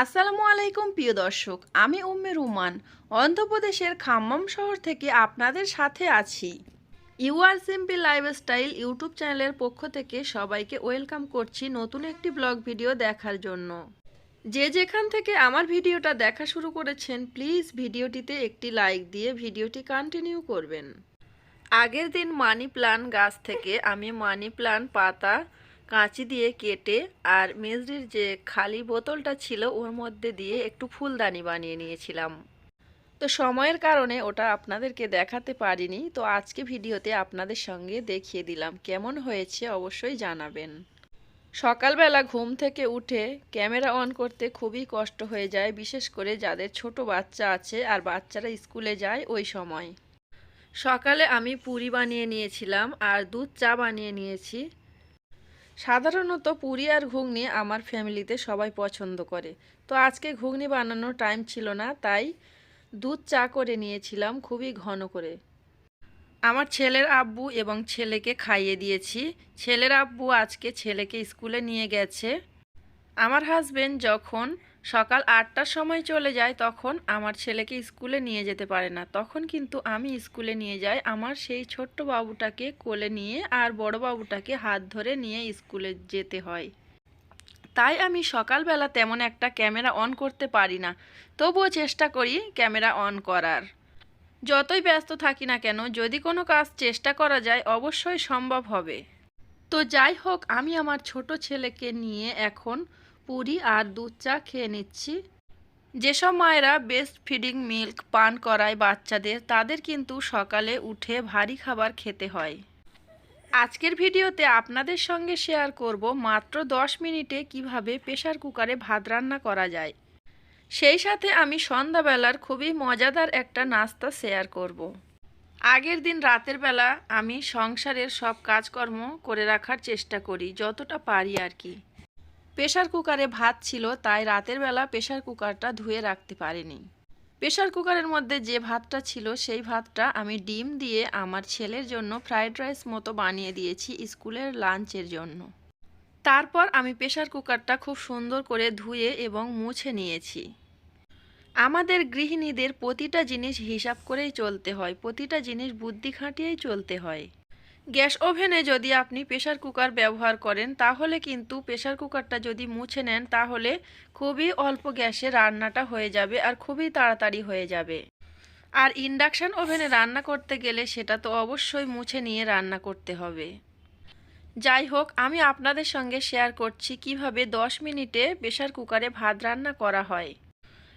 আসসালামু আলাইকুম, প্রিয় দর্শক। আমি উম্মে রুমান, অন্ধ্রপ্রদেশের খাম্মাম শহর থেকে আপনাদের সাথে আছি। You are simple lifestyle YouTube চ্যানেলের পক্ষ থেকে সবাইকে ওয়েলকাম করছি নতুন একটি ব্লগ ভিডিও দেখার জন্য। যে যেখান থেকে আমার ভিডিওটা দেখা শুরু করেছেন, প্লিজ ভিডিওটিতে একটি লাইক দিয়ে ভিডিওটি কন্টিনিউ করবেন। আগের দিন মানি প্লান্ট গাছ থেকে আমি মানি প্লান্ট পাতা কাঁচি দিয়ে কেটে আর মেজরির যে খালি বোতলটা ছিল ওর মধ্যে দিয়ে একটু ফুলদানি বানিয়ে নিয়েছিলাম। তো সময়ের কারণে ওটা আপনাদেরকে দেখাতে পারিনি, তো আজকে ভিডিওতে আপনাদের সঙ্গে দেখিয়ে দিলাম। কেমন হয়েছে অবশ্যই জানাবেন। সকালবেলা ঘুম থেকে উঠে ক্যামেরা অন করতে খুবই কষ্ট হয়ে যায়, বিশেষ করে যাদের ছোট বাচ্চা আছে আর বাচ্চারা স্কুলে যায় ওই সময়। সকালে আমি পুরি বানিয়ে নিয়েছিলাম আর দুধ চা বানিয়ে নিয়েছি। সাধারণত পুরি আর ঘুগনি আমার ফ্যামিলিতে সবাই পছন্দ করে। তো আজকে ঘুগনি বানানোর টাইম ছিল না, তাই দুধ চা করে নিয়েছিলাম খুবই ঘন করে। আমার ছেলের আব্বু এবং ছেলেকে খাইয়ে দিয়েছি। ছেলের আব্বু আজকে ছেলেকে স্কুলে নিয়ে গেছে। আমার হাজবেন্ড যখন সকাল আটটার সময় চলে যায়, তখন আমার ছেলেকে স্কুলে নিয়ে যেতে পারে না। তখন কিন্তু আমি স্কুলে নিয়ে যাই, আমার সেই ছোট্ট বাবুটাকে কোলে নিয়ে আর বড় বাবুটাকে হাত ধরে নিয়ে স্কুলে যেতে হয়। তাই আমি সকালবেলা তেমন একটা ক্যামেরা অন করতে পারি না। তবুও চেষ্টা করি ক্যামেরা অন করার। যতই ব্যস্ত থাকি না কেন, যদি কোনো কাজ চেষ্টা করা যায়, অবশ্যই সম্ভব হবে। তো যাই হোক, আমি আমার ছোট ছেলেকে নিয়ে এখন পুরি আর দুধ চা খেয়ে নিচ্ছি। যেসব মায়েরা বেস্ট ফিডিং মিল্ক পান করায় বাচ্চাদের, তাদের কিন্তু সকালে উঠে ভারী খাবার খেতে হয়। আজকের ভিডিওতে আপনাদের সঙ্গে শেয়ার করব মাত্র 10 মিনিটে কীভাবে প্রেসার কুকারে ভাত রান্না করা যায়। সেই সাথে আমি সন্ধ্যাবেলার খুবই মজাদার একটা নাস্তা শেয়ার করব। আগের দিন রাতের বেলা আমি সংসারের সব কাজকর্ম করে রাখার চেষ্টা করি, যতটা পারি আর কি। প্রেশার কুকারে ভাত ছিল, তাই রাতের বেলা প্রেশার কুকারটা ধুয়ে রাখতে পারিনি। প্রেশার কুকারের মধ্যে যে ভাতটা ছিল, সেই ভাতটা আমি ডিম দিয়ে আমার ছেলের জন্য ফ্রাইড রাইস মতো বানিয়ে দিয়েছি স্কুলের লাঞ্চের জন্য। তারপর আমি প্রেশার কুকারটা খুব সুন্দর করে ধুয়ে এবং মুছে নিয়েছি। আমাদের গৃহিণীদের প্রতিটা জিনিস হিসাব করেই চলতে হয়, প্রতিটা জিনিস বুদ্ধি খাটিয়েই চলতে হয়। গ্যাস ওভেনে যদি আপনি প্রেশার কুকার ব্যবহার করেন, তাহলে কিন্তু প্রেশার কুকারটা যদি মুছে নেন, তাহলে খুবই অল্প গ্যাসে রান্নাটা হয়ে যাবে আর খুবই তাড়াতাড়ি হয়ে যাবে। আর ইন্ডাকশান ওভেনে রান্না করতে গেলে সেটা তো অবশ্যই মুছে নিয়ে রান্না করতে হবে। যাই হোক, আমি আপনাদের সঙ্গে শেয়ার করছি কীভাবে 10 মিনিটে প্রেশার কুকারে ভাত রান্না করা হয়।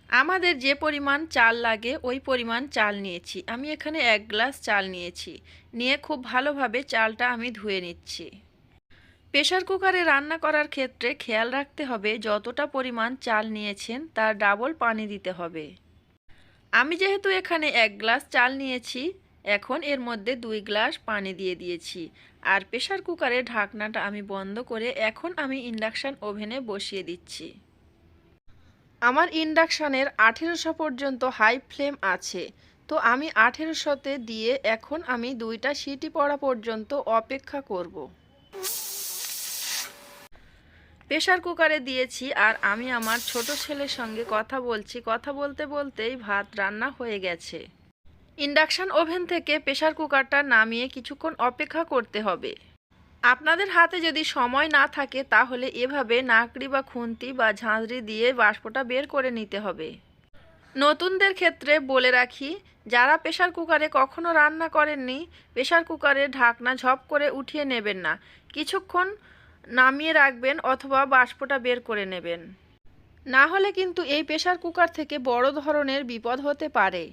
আমাদের যে পরিমাণ চাল লাগে, ওই পরিমাণ চাল নিয়েছি। আমি এখানে এক গ্লাস চাল নিয়েছি। নিয়ে খুব ভালোভাবে চালটা আমি ধুয়ে নিচ্ছি। প্রেশার কুকারে রান্না করার ক্ষেত্রে খেয়াল রাখতে হবে, যতটা পরিমাণ চাল নিয়েছেন, তার ডাবল পানি দিতে হবে। আমি যেহেতু এখানে এক গ্লাস চাল নিয়েছি, এখন এর মধ্যে দুই গ্লাস পানি দিয়ে দিয়েছি। আর প্রেশার কুকারের ঢাকনাটা আমি বন্ধ করে এখন আমি ইন্ডাকশান ওভেনে বসিয়ে দিচ্ছি। আমার ইন্ডাকশানের আঠেরোশো পর্যন্ত হাই ফ্লেম আছে, তো আমি আঠেরোশোতে দিয়ে এখন আমি দুইটা সিটি পড়া পর্যন্ত অপেক্ষা করব। প্রেশার কুকারে দিয়েছি আর আমি আমার ছোট ছেলের সঙ্গে কথা বলছি। কথা বলতে বলতেই ভাত রান্না হয়ে গেছে। ইন্ডাকশান ওভেন থেকে প্রেশার কুকারটা নামিয়ে কিছুক্ষণ অপেক্ষা করতে হবে। আপনাদের হাতে যদি সময় না থাকে, তাহলে এভাবে নাকড়ি বা খুন্তি বা ঝাঁঝরি দিয়ে বাষ্পটা বের করে নিতে হবে। নতুনদের ক্ষেত্রে বলে রাখি, যারা প্রেশার কুকারে কখনো রান্না করেননি প্রেশার কুকারে ঢাকনা ঝপ করে উঠিয়ে নেবেন না। কিছুক্ষণ নামিয়ে রাখবেন অথবা বাষ্পটা বের করে নেবেন। না হলে কিন্তু এই প্রেশার কুকার থেকে বড় ধরনের বিপদ হতে পারে।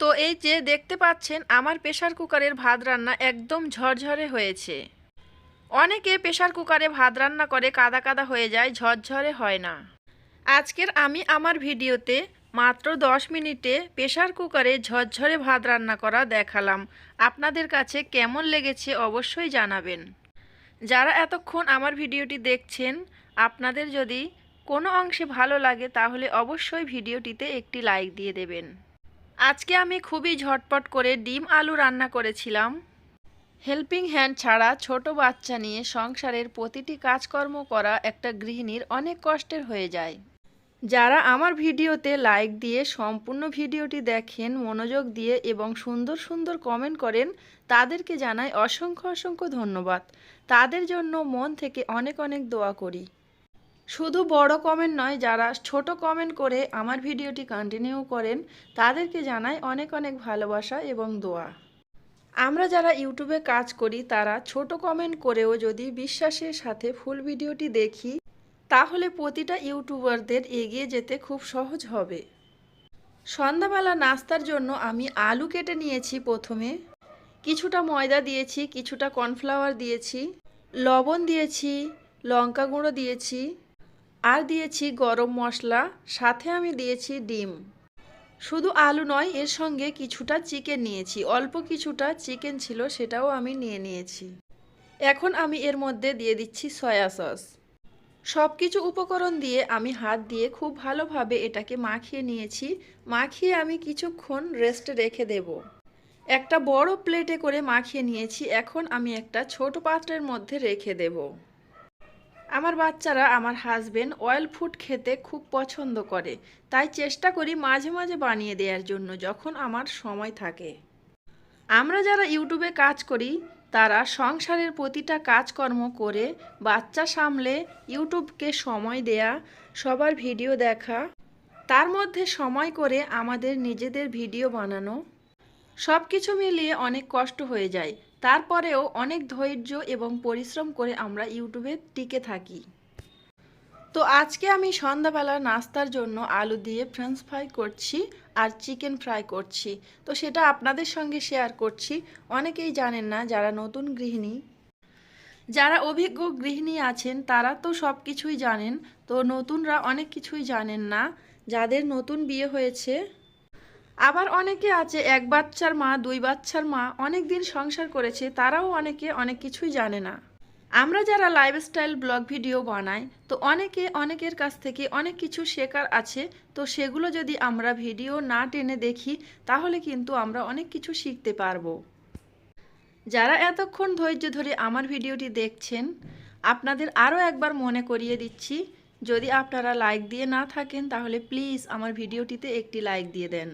তো এই যে দেখতে পাচ্ছেন, আমার প্রেশার কুকারের ভাত রান্না একদম ঝরঝরে হয়েছে। অনেকে প্রেশার কুকারে ভাত রান্না করে কাদা কাদা হয়ে যায়, ঝরঝরে হয় না। আজকের আমি আমার ভিডিওতে মাত্র 10 মিনিটে প্রেশার কুকারে ঝরঝরে ভাত রান্না করা দেখালাম। আপনাদের কাছে কেমন লেগেছে অবশ্যই জানাবেন। যারা এতক্ষণ আমার ভিডিওটি দেখছেন, আপনাদের যদি কোনো অংশে ভালো লাগে তাহলে অবশ্যই ভিডিওটিতে একটি লাইক দিয়ে দেবেন। আজকে আমি খুবই ঝটপট করে ডিম আলু রান্না করেছিলাম। হেল্পিং হ্যান্ড ছাড়া ছোট বাচ্চা নিয়ে সংসারের প্রতিটি কাজকর্ম করা একটা গৃহিণীর অনেক কষ্টের হয়ে যায়। যারা আমার ভিডিওতে লাইক দিয়ে সম্পূর্ণ ভিডিওটি দেখেন, মনোযোগ দিয়ে এবং সুন্দর সুন্দর কমেন্ট করেন, তাদেরকে জানাই অসংখ্য অসংখ্য ধন্যবাদ। তাদের জন্য মন থেকে অনেক অনেক দোয়া করি। শুধু বড় কমেন্ট নয়, যারা ছোট কমেন্ট করে আমার ভিডিওটি কন্টিনিউ করেন, তাদেরকে জানাই অনেক অনেক ভালোবাসা এবং দোয়া। আমরা যারা ইউটিউবে কাজ করি, তারা ছোট কমেন্ট করেও যদি বিশ্বাসের সাথে ফুল ভিডিওটি দেখি, তাহলে প্রতিটা ইউটিউবারদের এগিয়ে যেতে খুব সহজ হবে। সন্ধ্যাবেলা নাস্তার জন্য আমি আলু কেটে নিয়েছি প্রথমে। কিছুটা ময়দা দিয়েছি, কিছুটা কর্নফ্লাওয়ার দিয়েছি, লবণ দিয়েছি, লঙ্কা গুঁড়ো দিয়েছি, আর দিয়েছি গরম মশলা। সাথে আমি দিয়েছি ডিম। শুধু আলু নয়, এর সঙ্গে কিছুটা চিকেন নিয়েছি। অল্প কিছুটা চিকেন ছিল, সেটাও আমি নিয়ে নিয়েছি। এখন আমি এর মধ্যে দিয়ে দিচ্ছি সয়া সস সব কিছু উপকরণ দিয়ে আমি হাত দিয়ে খুব ভালোভাবে এটাকে মাখিয়ে নিয়েছি। মাখিয়ে আমি কিছুক্ষণ রেস্টে রেখে দেব। একটা বড় প্লেটে করে মাখিয়ে নিয়েছি। এখন আমি একটা ছোট পাত্রের মধ্যে রেখে দেব। আমার বাচ্চারা আমার হাজবেন্ড অয়েল ফুড খেতে খুব পছন্দ করে। তাই চেষ্টা করি মাঝে মাঝে বানিয়ে দেওয়ার জন্য যখন আমার সময় থাকে। আমরা যারা ইউটিউবে কাজ করি, তারা সংসারের প্রতিটা কাজকর্ম করে বাচ্চা সামলে ইউটিউবকে সময় দেয়া, সবার ভিডিও দেখা, তার মধ্যে সময় করে আমাদের নিজেদের ভিডিও বানানো সব কিছু মিলিয়ে অনেক কষ্ট হয়ে যায়। তারপরেও অনেক ধৈর্য এবং পরিশ্রম করে আমরা ইউটিউবে টিকে থাকি। তো আজকে আমি সন্ধ্যাবেলা নাস্তার জন্য আলু দিয়ে ফ্রেঞ্চ ফ্রাই করছি আর চিকেন ফ্রাই করছি। তো সেটা আপনাদের সঙ্গে শেয়ার করছি। অনেকেই জানেন না যারা নতুন গৃহিণী, যারা অভিজ্ঞ গৃহিণী আছেন তারা তো সব কিছুই জানেন। তো নতুনরা অনেক কিছুই জানেন না। যাদের নতুন বিয়ে হয়েছে আবার অনেকে আছে, এক বাচ্চার মা, দুই বাচ্চার মা অনেক দিন সংসার করেছে, তারাও অনেকে অনেক কিছুই জানে না। আমরা যারা লাইফস্টাইল ব্লগ ভিডিও বানাই, তো অনেকে অনেকের কাছ থেকে অনেক কিছু শেখার আছে, তো সেগুলো যদি আমরা ভিডিও না টেনে দেখি, তাহলে কিন্তু আমরা অনেক কিছু শিখতে পারব। যারা এতক্ষণ ধৈর্য ধরে আমার ভিডিওটি দেখছেন, আপনাদের আরও একবার মনে করিয়ে দিচ্ছি, যদি আপনারা লাইক দিয়ে না থাকেন, তাহলে প্লিজ আমার ভিডিওটিতে একটি লাইক দিয়ে দেন।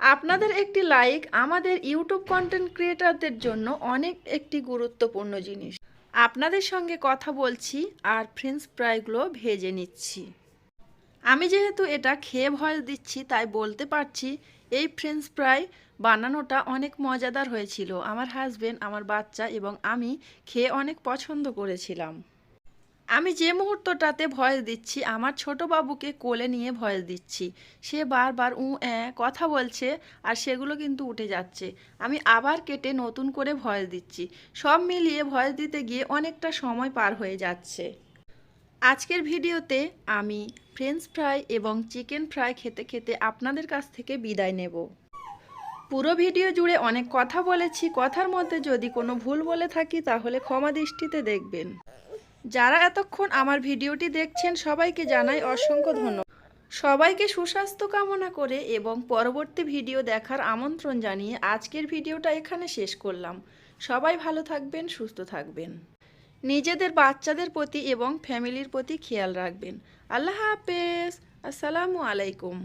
আপনাদের একটি লাইক আমাদের ইউটিউব কন্টেন্ট ক্রিয়েটারদের জন্য অনেক একটি গুরুত্বপূর্ণ জিনিস। আপনাদের সঙ্গে কথা বলছি আর ফ্রেঞ্চ ফ্রাইগুলো ভেজে নিচ্ছি। আমি যেহেতু এটা খেয়ে ভয়েস দিচ্ছি, তাই বলতে পারছি এই ফ্রেঞ্চ ফ্রাই বানানোটা অনেক মজাদার হয়েছিল। আমার হাজবেন্ড আমার বাচ্চা এবং আমি খেয়ে অনেক পছন্দ করেছিলাম। আমি যে মুহূর্তটাতে ভয়েস দিচ্ছি, আমার ছোট বাবুকে কোলে নিয়ে ভয়েস দিচ্ছি। সে বারবার উ কথা বলছে আর সেগুলো কিন্তু উঠে যাচ্ছে। আমি আবার কেটে নতুন করে ভয়েস দিচ্ছি। সব মিলিয়ে ভয়েস দিতে গিয়ে অনেকটা সময় পার হয়ে যাচ্ছে। আজকের ভিডিওতে আমি ফ্রেঞ্চ ফ্রাই এবং চিকেন ফ্রাই খেতে খেতে আপনাদের কাছ থেকে বিদায় নেব। পুরো ভিডিও জুড়ে অনেক কথা বলেছি। কথার মধ্যে যদি কোনো ভুল বলে থাকি, তাহলে ক্ষমা দৃষ্টিতে দেখবেন। যারা এতক্ষণ আমার ভিডিওটি দেখছেন, সবাইকে জানাই অসংখ্য ধন্যবাদ। সবাইকে সুস্বাস্থ্য কামনা করে এবং পরবর্তী ভিডিও দেখার আমন্ত্রণ জানিয়ে আজকের ভিডিওটা এখানে শেষ করলাম। সবাই ভালো থাকবেন, সুস্থ থাকবেন। নিজেদের, বাচ্চাদের প্রতি এবং ফ্যামিলির প্রতি খেয়াল রাখবেন। আল্লাহ হাফেজ। আসসালামু আলাইকুম।